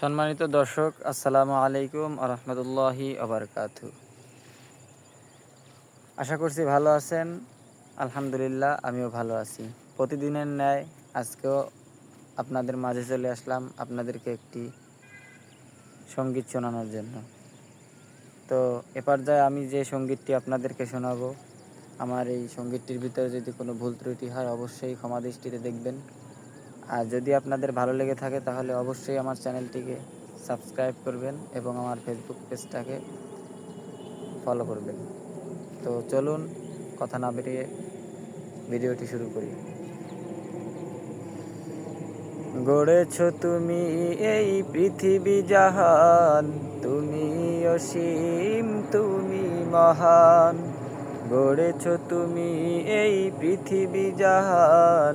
সম্মানিত দর্শক, আসসালামু আলাইকুম আরহামতুল্লাহি আবরকাতু আশা করছি ভালো আছেন। আলহামদুলিল্লাহ, আমিও ভালো আছি। প্রতিদিনের ন্যায় আজকেও আপনাদের মাঝে চলে আসলাম আপনাদেরকে একটি সংগীত শোনানোর জন্য। তো এ পর্যায়ে আমি যে সঙ্গীতটি আপনাদেরকে শোনাবো, আমার এই সঙ্গীতটির ভিতরে যদি কোনো ভুল ত্রুটি হয়, অবশ্যই ক্ষমা দৃষ্টিতে দেখবেন। আর যদি আপনাদের ভালো লেগে থাকে তাহলে অবশ্যই আমার চ্যানেলটিকে সাবস্ক্রাইব করবেন এবং আমার ফেসবুক পেজটাকে ফলো করবেন। তো চলুন কথা না বেরিয়ে ভিডিওটি শুরু করি। গড়েছ তুমি এই পৃথিবী জাহান, তুমি অসীম, তুমি মহান। গড়েছ তুমি এই পৃথিবী জাহান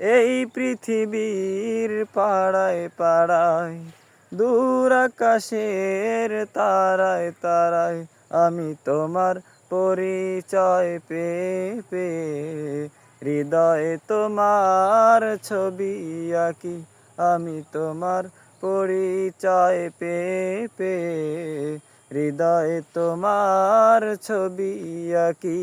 এই পৃথিবীর পাড়ায় পাড়ায়, দূর আকাশের তারায় তারায় আমি তোমার পরিচয় পে পে হৃদয়ে তোমার ছবি আঁকি, আমি তোমার পরিচয় পে পে হৃদয়ে তোমার ছবি আঁকি।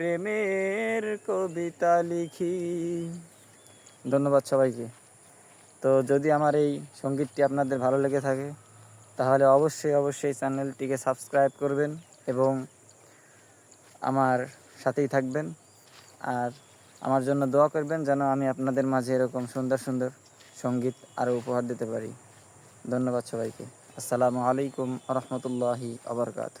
প্রেমের কবিতা লিখি। ধন্যবাদ সবাইকে। তো যদি আমার এই সঙ্গীতটি আপনাদের ভালো লেগে থাকে, তাহলে অবশ্যই অবশ্যই চ্যানেলটিকে সাবস্ক্রাইব করবেন এবং আমার সাথেই থাকবেন। আর আমার জন্য দোয়া করবেন যেন আমি আপনাদের মাঝে এরকম সুন্দর সুন্দর সংগীত আরও উপহার দিতে পারি। ধন্যবাদ সবাইকে। আসসালামু আলাইকুম রহমতুল্লাহি আবরকাত